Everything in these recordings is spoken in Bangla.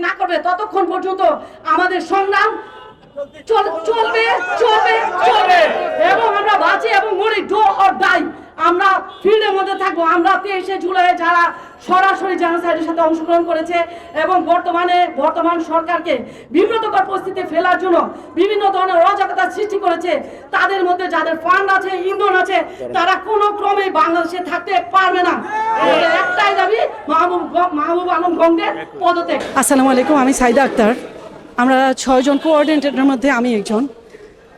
না করবে, ততক্ষণ পর্যন্ত আমাদের সংগ্রাম চল- চলবে চলবে চলবে। এবং আমরা বাঁচি এবং মরি, ডো অর ডাই। আমরা ফিল্ডের মধ্যে থাকব। আমরা তেইশে জুলাই যারা সরাসরি জেনোসাইডের সাথে অংশগ্রহণ করেছে এবং বর্তমানে বর্তমান সরকারকে বিব্রতকর পরিস্থিতি ফেলার জন্য বিভিন্ন ধরনের অরাজকতা সৃষ্টি করেছে। তাদের মধ্যে যাদের ফান্ড আছে, ইন্ধন আছে, তারা কোনো ক্রমে বাংলাদেশে থাকতে পারবে না। একটাই দাবি, মাহবুব মাহবুব আলম গঙ্গের পদত্যাগ। আসসালামু আলাইকুম, আমি সাইদা আক্তার। আমরা ছয়জন কোঅর্ডিনেটরের মধ্যে আমি একজন।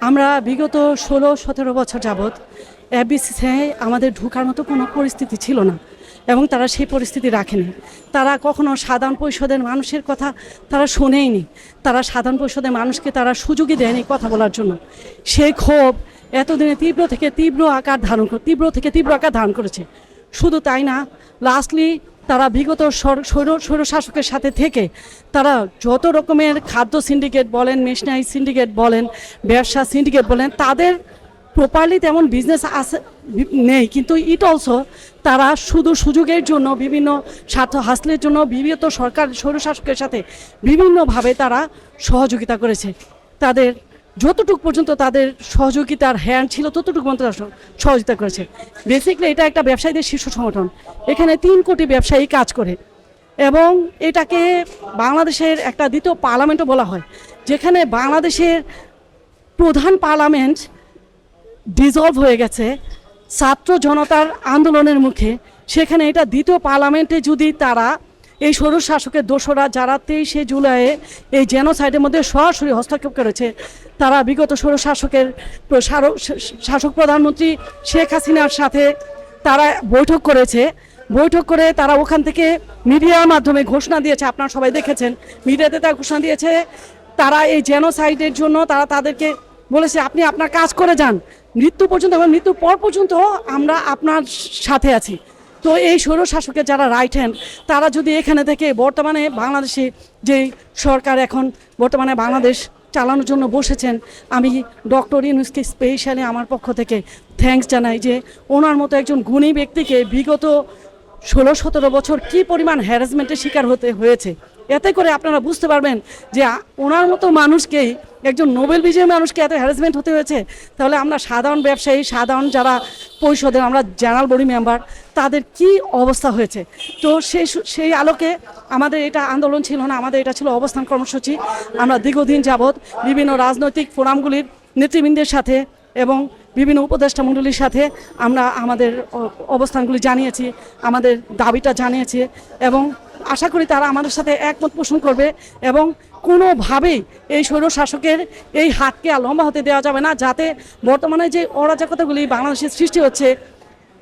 আমরা বিগত ষোলো, সতেরো বছর যাবৎ এফবিসিসে আমাদের ঢোকার মতো কোনো পরিস্থিতি ছিল না। এবং তারা সেই পরিস্থিতি রাখেনি। তারা কখনো সাধারণ পরিষদের মানুষের কথা তারা শোনেইনি। তারা সাধারণ পরিষদের মানুষকে তারা সুযোগই দেয়নি কথা বলার জন্য। সেই ক্ষোভ এতদিনে তীব্র থেকে তীব্র আকার ধারণ তীব্র থেকে তীব্র আকার ধারণ করেছে। শুধু তাই না লাস্টলি তারা বিগত স্বৈর শাসকের সাথে থেকে তারা যত রকমের খাদ্য সিন্ডিকেট বলেন মেশনারি সিন্ডিকেট বলেন, ব্যবসা সিন্ডিকেট বলেন, তাদের প্রপারলি তেমন বিজনেস আছে নেই, কিন্তু ইট অলসো তারা শুধু সুযোগের জন্য, বিভিন্ন স্বার্থ হাসলের জন্য বিভিন্ন সরকার স্বৈরশাসকের সাথে বিভিন্নভাবে তারা সহযোগিতা করেছে। তাদের যতটুকু পর্যন্ত তাদের সহযোগিতার হ্যান্ড ছিল, ততটুকু পর্যন্ত সহযোগিতা করেছে। বেসিক্যালি এটা একটা ব্যবসায়ীদের শীর্ষ সংগঠন। এখানে তিন কোটি ব্যবসায়ী কাজ করে। এবং এটাকে বাংলাদেশের একটা দ্বিতীয় পার্লামেন্টও বলা হয়। যেখানে বাংলাদেশের প্রধান পার্লামেন্ট ডিজলভ হয়ে গেছে। ছাত্র জনতার আন্দোলনের মুখে। সেখানে এটা দ্বিতীয় পার্লামেন্টে যদি তারা এই সরু শাসকের দোসরা, যারা তেইশে জুলাইয়ে এই জেনোসাইডের মধ্যে সরাসরি হস্তক্ষেপ করেছে, তারা বিগত সরু শাসকের শাসক প্রধানমন্ত্রী শেখ হাসিনার সাথে তারা বৈঠক করেছে। বৈঠক করে তারা ওখান থেকে মিডিয়ার মাধ্যমে ঘোষণা দিয়েছে, আপনারা সবাই দেখেছেন, মিডিয়াতে তারা ঘোষণা দিয়েছে, তারা এই জেনোসাইডের জন্য তারা তাদেরকে বলেছে, আপনি আপনার কাজ করে যান। মৃত্যু পর্যন্ত এবং মৃত্যুর পর পর্যন্ত আমরা আপনার সাথে আছি। তো এই সৌর শাসকের যারা রাইট হ্যান্ড তারা যদি এখানে থেকে বর্তমানে বাংলাদেশে যে সরকার এখন বর্তমানে বাংলাদেশ চালানোর জন্য বসেছেন, আমি ডক্টর ইউনুসকে স্পেশালি আমার পক্ষ থেকে থ্যাংকস জানাই যে ওনার মতো একজন গুণী ব্যক্তিকে বিগত ষোলো সতেরো বছর কি পরিমাণ হ্যারাসমেন্টের শিকার হতে হয়েছে এতে করে আপনারা বুঝতে পারবেন যে ওনার মতো মানুষকেই একজন নোবেল বিজয়ী মানুষকে এত হ্যারাসমেন্ট হতে হয়েছে। তাহলে আমরা সাধারণ ব্যবসায়ী, সাধারণ যারা পরিষদের আমরা জেনারেল বডি মেম্বার তাদের কি অবস্থা হয়েছে? তো সেই সেই আলোকে আমাদের এটা আন্দোলন ছিল না, আমাদের এটা ছিল অবস্থান কর্মসূচি। আমরা দীর্ঘদিন যাবৎ বিভিন্ন রাজনৈতিক ফোরামগুলির নেতৃবৃন্দের সাথে এবং বিভিন্ন উপদেষ্টা মণ্ডলীর সাথে আমরা আমাদের অবস্থানগুলি জানিয়েছি, আমাদের দাবিটা জানিয়েছি এবং আশা করি তারা আমাদের সাথে একমত পোষণ করবে এবং কোনোভাবেই এই স্বৈর শাসকের এই হাতকে আর লম্বা হতে দেওয়া যাবে না, যাতে বর্তমানে যে অরাজকতাগুলি বাংলাদেশে সৃষ্টি হচ্ছে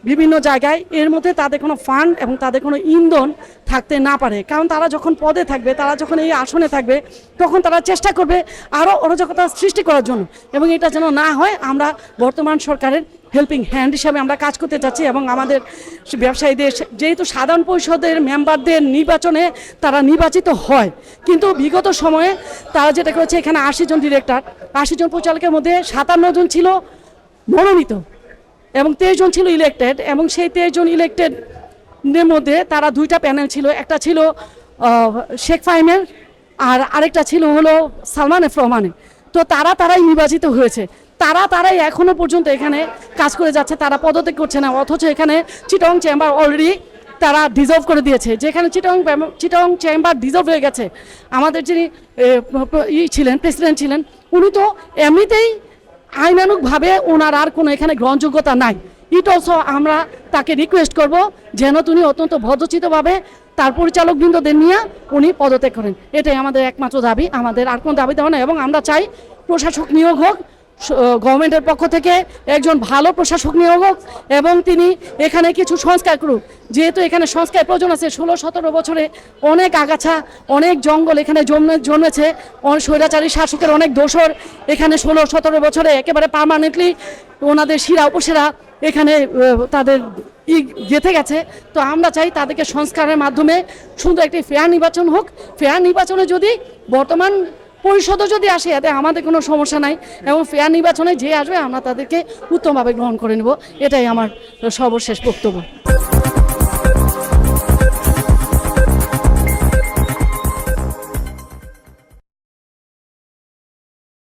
বিভিন্ন জায়গায়, এর মধ্যে তাদের কোনো ফান্ড এবং তাদের কোনো ইন্ধন থাকতে না পারে। কারণ তারা যখন পদে থাকবে, তারা যখন এই আসনে থাকবে, তখন তারা চেষ্টা করবে আরও অরাজকতা সৃষ্টি করার জন্য। এবং এটা যেন না হয়, আমরা বর্তমান সরকারের হেল্পিং হ্যান্ড হিসাবে আমরা কাজ করতে যাচ্ছি এবং আমাদের ব্যবসায়ীদের, যেহেতু সাধারণ পরিষদের মেম্বারদের নির্বাচনে তারা নির্বাচিত হয়, কিন্তু বিগত সময়ে তারা যেটা করেছে, এখানে আশি জন ডিরেক্টর আশি জন পরিচালকের মধ্যে সাতান্ন জন ছিল মনোনীত এবং তেইশ জন ছিল ইলেক্টেড এবং সেই তেইশ জন ইলেক্টেড মধ্যে তারা দুইটা প্যানেল ছিল, একটা ছিল শেখ ফাহিমের আর আরেকটা ছিল হলো সালমান এফ রহমানের। তো তারা, তারাই নির্বাচিত হয়েছে। তারা তারাই এখনও পর্যন্ত এখানে কাজ করে যাচ্ছে, তারা পদত্যাগ করছে না। অথচ এখানে চিটং চেম্বার অলরেডি তারা ডিজলভ করে দিয়েছে। যেখানে চিটং চিটং চেম্বার ডিজলভ হয়ে গেছে। আমাদের যিনি ই ছিলেন প্রেসিডেন্ট ছিলেন, উনি তো এমনিতেই আইনানুগভাবে ওনার আর কোনো এখানে গ্রহণযোগ্যতা নাই। ইট অলসো আমরা তাকে রিকোয়েস্ট করব যেন তিনি অত্যন্ত ভদ্রচিতভাবে তার পরিচালকবৃন্দদের নিয়ে উনি পদত্যাগ করেন। এটাই আমাদের একমাত্র দাবি। আমাদের আর কোনো দাবি দেওয়া না এবং আমরা চাই প্রশাসক নিয়োগ হোক গভর্নমেন্টের পক্ষ থেকে একজন ভালো প্রশাসক নিয়োগ হোক এবং তিনি এখানে কিছু সংস্কার করুক। যেহেতু এখানে সংস্কার প্রয়োজন আছে, ষোলো, সতেরো বছরে অনেক আগাছা, অনেক জঙ্গল এখানে জন্মে, জন্মেছে স্বৈরাচারী শাসকের অনেক দোষর। এখানে ষোলো, সতেরো বছরে একেবারে পার্মানেন্টলি ওনাদের শিরা উপশিরা এখানে তাদের ই গেঁথে গেছে। তো আমরা চাই তাদেরকে সংস্কারের মাধ্যমে সুন্দর একটি ফেয়ার নির্বাচন হোক। ফেয়ার নির্বাচনে যদি বর্তমান পরিষদও যদি আসে, এতে আমাদের কোনো সমস্যা নাই। এবং ফেয়ার নির্বাচনে যে আসবে, আমরা তাদেরকে উত্তমভাবে গ্রহণ করে নেব। এটাই আমার সর্বশেষ বক্তব্য।